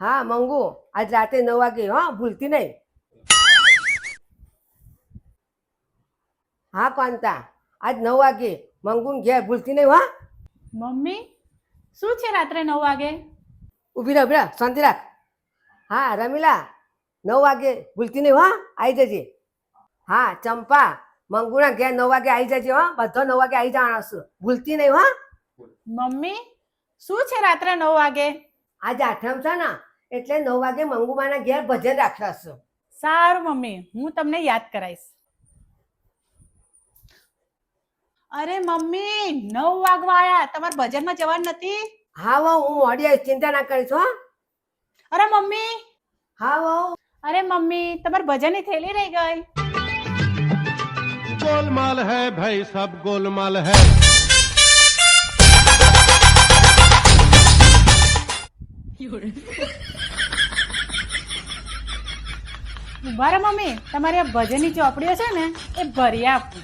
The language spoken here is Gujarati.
હા મંગુ આજ રાતે નવ વાગે હા ભૂલતી નહીં. હા કાંતા આજ નવ વાગે મંગુન ઘેર ભૂલતી નહીં હા. મમ્મી શું છે રાત્રે નવ વાગે? ઊભી રહે રહે શાંતિ રાખ. હા રમીલા નવ વાગે ભૂલતી નહીં હા આવી જજે. હા ચંપા મંગુના ઘેર નવ વાગે આવી જજે હા બધો નવ વાગે આવી જવાનો છું. ભૂલતી નહીં હા. મમ્મી શું છે રાત્રે નવ વાગે? આજે આઠમ છે ને એટલે નવ વાગે મંગુમાના ઘેર ભજન રાખશે સારું મમ્મી. હું તમને યાદ કરાવીશ. અરે મમ્મી નવ વાગવા આયા. તમારે ભજનમાં જવાનું નથી? હા વાહ હું મોડી આવીશ. ચિંતા ના કરીશ હો. અરે મમ્મી. હા વાહ અરે મમ્મી તમારે ભજનની થેલી રહી ગઈ. ગોલમાલ હૈ ભાઈ સબ ગોલમાલ હૈ. है ઊભા મમ્મી. તમારી આ ભજનની ચોપડીઓ છે ને એ ભરી આપું.